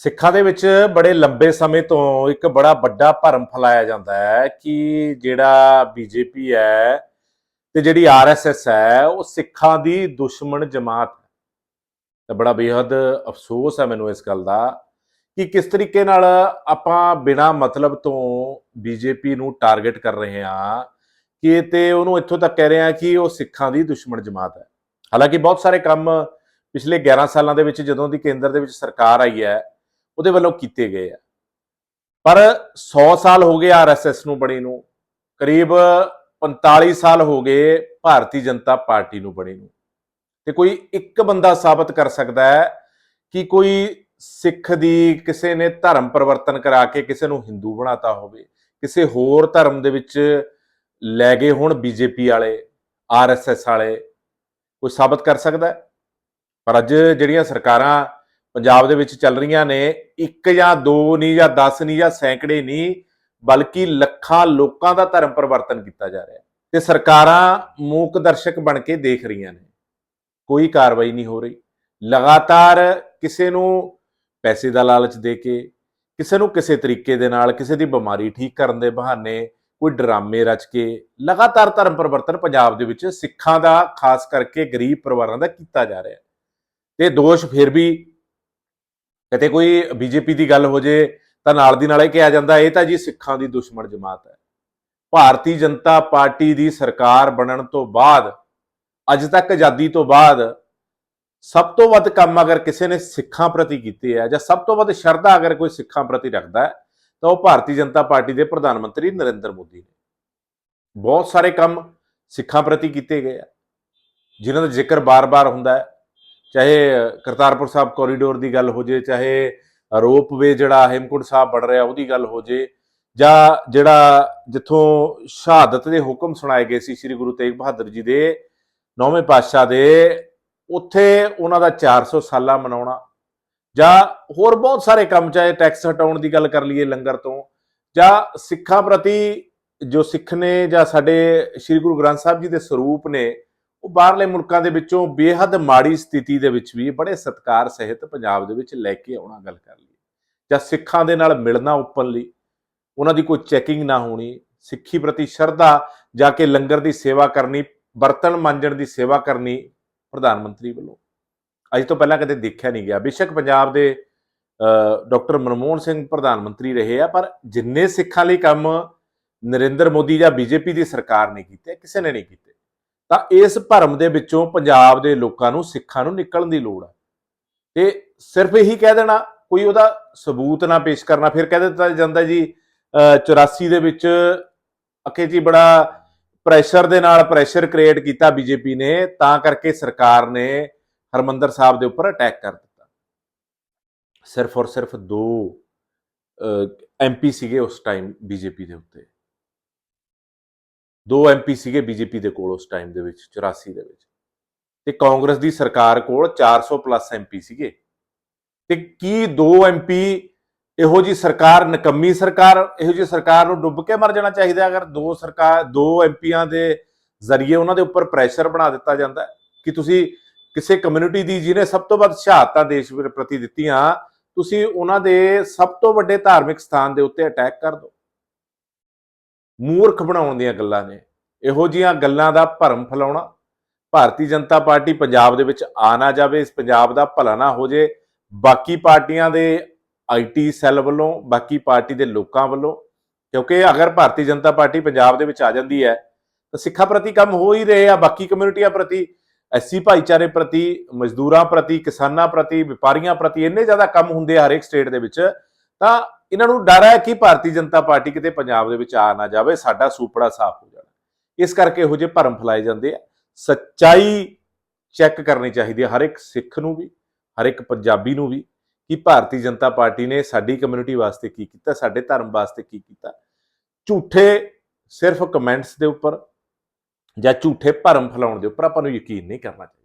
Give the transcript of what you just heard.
ਸਿੱਖਾਂ ਦੇ ਵਿੱਚ ਬੜੇ ਲੰਬੇ ਸਮੇਂ ਤੋਂ ਇੱਕ ਬੜਾ ਵੱਡਾ ਭਰਮ ਫੈਲਾਇਆ ਜਾਂਦਾ ਹੈ ਕਿ ਜਿਹੜਾ ਬੀਜੇਪੀ ਹੈ ਤੇ ਜਿਹੜੀ ਆਰਐਸਐਸ ਹੈ, ਉਹ ਸਿੱਖਾਂ ਦੀ ਦੁਸ਼ਮਣ ਜਮਾਤ ਹੈ। ਤਾਂ ਬੜਾ ਬੇਹੱਦ ਅਫਸੋਸ ਹੈ ਮੈਨੂੰ ਇਸ ਗੱਲ ਦਾ ਕਿ ਕਿਸ ਤਰੀਕੇ ਨਾਲ ਆਪਾਂ ਬਿਨਾ ਮਤਲਬ ਤੋਂ ਬੀਜੇਪੀ ਨੂੰ ਟਾਰਗੇਟ ਕਰ ਰਹੇ ਹਾਂ ਕਿ ਤੇ ਉਹਨੂੰ ਇੱਥੋਂ ਤੱਕ ਕਹਿ ਰਹੇ ਹਾਂ ਕਿ ਉਹ ਸਿੱਖਾਂ ਦੀ ਦੁਸ਼ਮਣ ਜਮਾਤ ਹੈ। ਹਾਲਾਂਕਿ ਬਹੁਤ ਸਾਰੇ ਕੰਮ ਪਿਛਲੇ 11 ਸਾਲਾਂ ਦੇ ਵਿੱਚ ਜਦੋਂ ਦੀ ਕੇਂਦਰ ਦੇ ਵਿੱਚ ਸਰਕਾਰ ਆਈ ਹੈ ਉਹਦੇ ਵੱਲੋਂ ਕੀਤੇ ਗਏ ਆ। ਪਰ 100 ਸਾਲ ਹੋ ਗਏ ਆਰਐਸਐਸ ਨੂੰ ਬਣੇ ਨੂੰ। ਕਰੀਬ 45 ਸਾਲ ਹੋ ਗਏ ਭਾਰਤੀ ਜਨਤਾ ਪਾਰਟੀ ਨੂੰ ਬਣੇ ਨੂੰ। ਤੇ ਕੋਈ ਇੱਕ ਬੰਦਾ ਸਾਬਤ ਕਰ ਸਕਦਾ ਹੈ ਕਿ ਕੋਈ ਸਿੱਖ ਦੀ ਕਿਸੇ ਨੇ ਧਰਮ ਪਰਿਵਰਤਨ ਕਰਾ ਕੇ ਕਿਸੇ ਨੂੰ ਹਿੰਦੂ ਬਣਾਤਾ ਹੋਵੇ, ਕਿਸੇ ਹੋਰ ਧਰਮ ਦੇ ਵਿੱਚ ਲੈ ਗਏ ਹੁਣ ਬੀਜੇਪੀ ਵਾਲੇ ਆਰਐਸਐਸ ਵਾਲੇ, ਕੋਈ ਸਾਬਤ ਕਰ ਸਕਦਾ ਪਰ ਅੱਜ ਜਿਹੜੀਆਂ ਸਰਕਾਰਾਂ ਪੰਜਾਬ ਦੇ ਵਿੱਚ ਚੱਲ ਰਹੀਆਂ ਨੇ। ਇੱਕ ਜਾਂ ਦੋ ਨਹੀਂ ਜਾਂ 10 ਨਹੀਂ ਜਾਂ ਸੈਂਕੜੇ ਨਹੀਂ ਬਲਕਿ ਲੱਖਾਂ ਲੋਕਾਂ ਦਾ ਧਰਮ ਪਰਿਵਰਤਨ ਕੀਤਾ ਜਾ ਰਿਹਾ ਹੈ। ਤੇ ਸਰਕਾਰਾਂ ਮੂਕ ਦਰਸ਼ਕ ਬਣ ਕੇ ਦੇਖ ਰਹੀਆਂ ਨੇ। ਕੋਈ ਕਾਰਵਾਈ ਨਹੀਂ ਹੋ ਰਹੀ। ਲਗਾਤਾਰ ਕਿਸੇ ਨੂੰ ਪੈਸੇ ਦਾ ਲਾਲਚ ਦੇ ਕੇ, ਕਿਸੇ ਨੂੰ ਕਿਸੇ ਤਰੀਕੇ ਦੇ ਨਾਲ ਕਿਸੇ ਦੀ ਬਿਮਾਰੀ ਠੀਕ ਕਰਨ ਦੇ ਬਹਾਨੇ ਕੋਈ ਡਰਾਮੇ ਰਚ ਕੇ, ਲਗਾਤਾਰ ਧਰਮ ਪਰਿਵਰਤਨ ਪੰਜਾਬ ਦੇ ਵਿੱਚ ਸਿੱਖਾਂ ਦਾ, ਖਾਸ ਕਰਕੇ ਗਰੀਬ ਪਰਿਵਾਰਾਂ ਦਾ ਕੀਤਾ ਜਾ ਰਿਹਾ ਹੈ। ਤੇ ਦੋਸ਼ ਫਿਰ ਵੀ ਕਿਤੇ ਕੋਈ ਬੀਜੇਪੀ ਦੀ ਗੱਲ ਹੋ ਜੇ, ਤਾਂ ਨਾਲ ਦੀ ਨਾਲ ਇਹ ਕਿਹਾ ਜਾਂਦਾ, ਇਹ ਤਾਂ ਜੀ ਸਿੱਖਾਂ ਦੀ ਦੁਸ਼ਮਣ ਜਮਾਤ ਹੈ। ਭਾਰਤੀ ਜਨਤਾ ਪਾਰਟੀ ਦੀ ਸਰਕਾਰ ਬਣਨ ਤੋਂ ਬਾਅਦ, ਅੱਜ ਤੱਕ ਆਜ਼ਾਦੀ ਤੋਂ ਬਾਅਦ, ਸਭ ਤੋਂ ਵੱਧ ਕੰਮ ਅਗਰ ਕਿਸੇ ਨੇ ਸਿੱਖਾਂ ਪ੍ਰਤੀ ਕੀਤੇ ਆ, ਜਾਂ ਸਭ ਤੋਂ ਵੱਧ ਸ਼ਰਧਾ ਅਗਰ ਕੋਈ ਸਿੱਖਾਂ ਪ੍ਰਤੀ ਰੱਖਦਾ ਹੈ, ਤਾਂ ਉਹ ਭਾਰਤੀ ਜਨਤਾ ਪਾਰਟੀ ਦੇ ਪ੍ਰਧਾਨ ਮੰਤਰੀ ਨਰਿੰਦਰ ਮੋਦੀ ਨੇ। ਬਹੁਤ ਸਾਰੇ ਕੰਮ ਸਿੱਖਾਂ ਪ੍ਰਤੀ ਕੀਤੇ ਗਏ ਆ, ਜਿਨ੍ਹਾਂ ਦਾ ਜ਼ਿਕਰ ਬਾਰ-ਬਾਰ ਹੁੰਦਾ ਹੈ। ਚਾਹੇ ਕਰਤਾਰਪੁਰ ਸਾਹਿਬ ਕੋਰੀਡੋਰ ਦੀ ਗੱਲ ਹੋ ਜੇ, ਚਾਹੇ ਰੋਪਵੇ ਜਿਹੜਾ ਹੇਮਕੁੰਟ ਸਾਹਿਬ ਬਣ ਰਿਹਾ, ਉਹਦੀ ਗੱਲ ਹੋ ਜੇ, ਜਾਂ ਜਿਹੜਾ ਜਿੱਥੋਂ ਸ਼ਹਾਦਤ ਦੇ ਹੁਕਮ ਸੁਣਾਏ ਗਏ ਸੀ ਸ੍ਰੀ ਗੁਰੂ ਤੇਗ ਬਹਾਦਰ ਜੀ ਦੇ ਨੌਵੇਂ ਪਾਤਸ਼ਾਹ ਦੇ, ਉੱਥੇ ਉਹਨਾਂ ਦਾ 400 ਸਾਲਾ ਮਨਾਉਣਾ, ਜਾਂ ਹੋਰ ਬਹੁਤ ਸਾਰੇ ਕੰਮ, ਚਾਹੇ ਟੈਕਸ ਹਟਾਉਣ ਦੀ ਗੱਲ ਕਰ ਲਈਏ ਲੰਗਰ ਤੋਂ, ਜਾਂ ਸਿੱਖਾਂ ਪ੍ਰਤੀ ਜੋ ਸਿੱਖ ਨੇ, ਜਾਂ ਸਾਡੇ ਸ੍ਰੀ ਗੁਰੂ ਗ੍ਰੰਥ ਸਾਹਿਬ ਜੀ ਦੇ ਸਰੂਪ ਨੇ ਉਹ ਬਾਹਰਲੇ ਮੁਲਕਾਂ ਦੇ ਵਿੱਚੋਂ ਬੇਹੱਦ ਮਾੜੀ ਸਥਿਤੀ ਦੇ ਵਿੱਚ ਵੀ ਬੜੇ ਸਤਕਾਰ ਸਹਿਤ ਪੰਜਾਬ ਦੇ ਵਿੱਚ ਲੈ ਕੇ ਆਉਣਾ ਗੱਲ ਕਰ ਲਈ ਜਾਂ ਸਿੱਖਾਂ ਦੇ ਨਾਲ ਮਿਲਣਾ ਓਪਨਲੀ ਉਹਨਾਂ ਦੀ ਕੋਈ ਚੈਕਿੰਗ ਨਾ ਹੋਣੀ, ਸਿੱਖੀ ਪ੍ਰਤੀ ਸ਼ਰਧਾ ਜਾ ਕੇ ਲੰਗਰ ਦੀ ਸੇਵਾ ਕਰਨੀ, ਬਰਤਨ ਮਾਂਜਣ ਦੀ ਸੇਵਾ ਕਰਨੀ ਪ੍ਰਧਾਨ ਮੰਤਰੀ ਵੱਲੋਂ। ਅੱਜ ਤੋਂ ਪਹਿਲਾਂ ਕਦੇ ਦੇਖਿਆ ਨਹੀਂ ਗਿਆ। ਬੇਸ਼ੱਕ ਪੰਜਾਬ ਦੇ ਡਾਕਟਰ ਮਨਮੋਹਨ ਸਿੰਘ ਪ੍ਰਧਾਨ ਮੰਤਰੀ ਰਹੇ ਆ, ਪਰ ਜਿੰਨੇ ਸਿੱਖਾਂ ਲਈ ਕੰਮ ਨਰਿੰਦਰ ਮੋਦੀ ਜਾਂ ਬੀਜੇਪੀ ਦੀ ਸਰਕਾਰ ਨੇ ਕੀਤੇ, ਕਿਸੇ ਨੇ ਨਹੀਂ ਕੀਤੇ। ਤਾਂ ਇਸ ਭਰਮ ਦੇ ਵਿੱਚੋਂ ਪੰਜਾਬ ਦੇ ਲੋਕਾਂ ਨੂੰ, ਸਿੱਖਾਂ ਨੂੰ ਨਿਕਲਣ ਦੀ ਲੋੜ ਹੈ ਤੇ ਸਿਰਫ ਇਹੀ ਕਹਿ ਦੇਣਾ, ਕੋਈ ਉਹਦਾ ਸਬੂਤ ਨਾ ਪੇਸ਼ ਕਰਨਾ, ਫਿਰ ਕਹਿ ਦਿੱਤਾ ਜਾਂਦਾ ਜੀ ਅਹ 84 ਦੇ ਵਿੱਚ ਅਖੇ ਜੀ ਬੜਾ ਪ੍ਰੈਸ਼ਰ ਦੇ ਨਾਲ ਪ੍ਰੈਸ਼ਰ ਕ੍ਰੀਏਟ ਕੀਤਾ ਬੀਜੇਪੀ ਨੇ, ਤਾਂ ਕਰਕੇ ਸਰਕਾਰ ਨੇ ਹਰਮੰਦਰ ਸਾਹਿਬ ਦੇ ਉੱਪਰ ਅਟੈਕ ਕਰ ਦਿੱਤਾ। ਸਿਰਫ ਔਰ ਸਿਰਫ ਦੋ ਐਮਪੀ ਸੀਗੇ ਉਸ ਟਾਈਮ ਬੀਜੇਪੀ ਦੇ ਉੱਤੇ। ਦੋ ਐਮਪੀ ਸੀਗੇ ਬੀਜੇਪੀ ਦੇ ਕੋਲ ਉਸ ਟਾਈਮ ਦੇ ਵਿੱਚ 84 ਦੇ ਵਿੱਚ। ਤੇ ਕਾਂਗਰਸ ਦੀ ਸਰਕਾਰ ਕੋਲ 400 ਪਲੱਸ ਐਮਪੀ ਸੀਗੇ। ਤੇ ਕੀ ਦੋ ਐਮਪੀ ਇਹੋ ਜੀ ਸਰਕਾਰ, ਨਕੰਮੀ ਸਰਕਾਰ, ਇਹੋ ਜੀ ਸਰਕਾਰ ਨੂੰ ਡੁੱਬ ਕੇ ਮਰ ਜਾਣਾ ਚਾਹੀਦਾ ਅਗਰ ਦੋ ਸਰਕਾਰ, ਦੋ ਐਮਪੀਆਂ ਦੇ ਜ਼ਰੀਏ ਉਹਨਾਂ ਦੇ ਉੱਪਰ ਪ੍ਰੈਸ਼ਰ ਬਣਾ ਦਿੱਤਾ ਜਾਂਦਾ? ਕਿ ਤੁਸੀਂ ਕਿਸੇ ਕਮਿਊਨਿਟੀ ਦੀ ਜਿਹਨੇ ਸਭ ਤੋਂ ਵੱਧ ਸ਼ਹਾਦਤਾਂ ਦੇਸ਼ ਪ੍ਰਤੀ ਦਿੱਤੀਆਂ, ਤੁਸੀਂ ਉਹਨਾਂ ਦੇ ਸਭ ਤੋਂ ਵੱਡੇ ਧਾਰਮਿਕ ਸਥਾਨ ਦੇ ਉੱਤੇ ਅਟੈਕ ਕਰ ਦਿਓ ਮੂਰਖ ਬਣਾਉਣ ਦੀਆਂ ਗੱਲਾਂ ਨੇ। ਇਹੋ ਜੀਆਂ ਗੱਲਾਂ ਦਾ ਭਰਮ ਫੈਲਾਉਣਾ, ਭਾਰਤੀ ਜਨਤਾ ਪਾਰਟੀ ਪੰਜਾਬ ਦੇ ਵਿੱਚ ਆ ਨਾ ਜਾਵੇ, ਇਸ ਪੰਜਾਬ ਦਾ ਭਲਾ ਨਾ ਹੋ ਜੇ, ਬਾਕੀ ਪਾਰਟੀਆਂ ਦੇ ਆਈਟੀ ਸੈੱਲ ਵੱਲੋਂ, ਬਾਕੀ ਪਾਰਟੀ ਦੇ ਲੋਕਾਂ ਵੱਲੋਂ, ਕਿਉਂਕਿ ਅਗਰ ਭਾਰਤੀ ਜਨਤਾ ਪਾਰਟੀ ਪੰਜਾਬ ਦੇ ਵਿੱਚ ਆ ਜਾਂਦੀ ਹੈ, ਤਾਂ ਸਿੱਖਾਂ ਪ੍ਰਤੀ ਕੰਮ ਹੋ ਹੀ ਰਹੇ ਆ, ਬਾਕੀ ਕਮਿਊਨਿਟੀਆਂ ਪ੍ਰਤੀ, ਐਸੀ ਭਾਈਚਾਰੇ ਪ੍ਰਤੀ, ਮਜ਼ਦੂਰਾਂ ਪ੍ਰਤੀ, ਕਿਸਾਨਾਂ ਪ੍ਰਤੀ, ਵਪਾਰੀਆਂ ਪ੍ਰਤੀ ਇੰਨੇ ਜ਼ਿਆਦਾ ਕੰਮ ਹੁੰਦੇ ਆ ਹਰੇਕ ਸਟੇਟ ਦੇ ਵਿੱਚ, ਤਾਂ ਇਹਨਾਂ ਨੂੰ ਡਰ ਹੈ ਕਿ ਭਾਰਤੀ ਜਨਤਾ ਪਾਰਟੀ ਕਿਤੇ ਪੰਜਾਬ ਦੇ ਵਿੱਚ ਆ ਨਾ ਜਾਵੇ, ਸਾਡਾ ਸੂਪੜਾ ਸਾਫ਼ ਹੋ ਜਾਣਾ। ਇਸ ਕਰਕੇ ਇਹੋ ਜਿਹੇ ਭਰਮ ਫੈਲਾਏ ਜਾਂਦੇ ਆ। ਸੱਚਾਈ ਚੈੱਕ ਕਰਨੀ ਚਾਹੀਦੀ ਹੈ ਹਰ ਇੱਕ ਸਿੱਖ ਨੂੰ ਵੀ, ਹਰ ਇੱਕ ਪੰਜਾਬੀ ਨੂੰ ਵੀ, ਕਿ ਭਾਰਤੀ ਜਨਤਾ ਪਾਰਟੀ ਨੇ ਸਾਡੀ ਕਮਿਊਨਿਟੀ ਵਾਸਤੇ ਕੀ ਕੀਤਾ, ਸਾਡੇ ਧਰਮ ਵਾਸਤੇ ਕੀ ਕੀਤਾ। ਝੂਠੇ ਸਿਰਫ ਕਮੈਂਟਸ ਦੇ ਉੱਪਰ ਜਾਂ ਝੂਠੇ ਭਰਮ ਫੈਲਾਉਣ ਦੇ ਉੱਪਰ ਆਪਾਂ ਨੂੰ ਯਕੀਨ ਨਹੀਂ ਕਰਨਾ ਚਾਹੀਦਾ।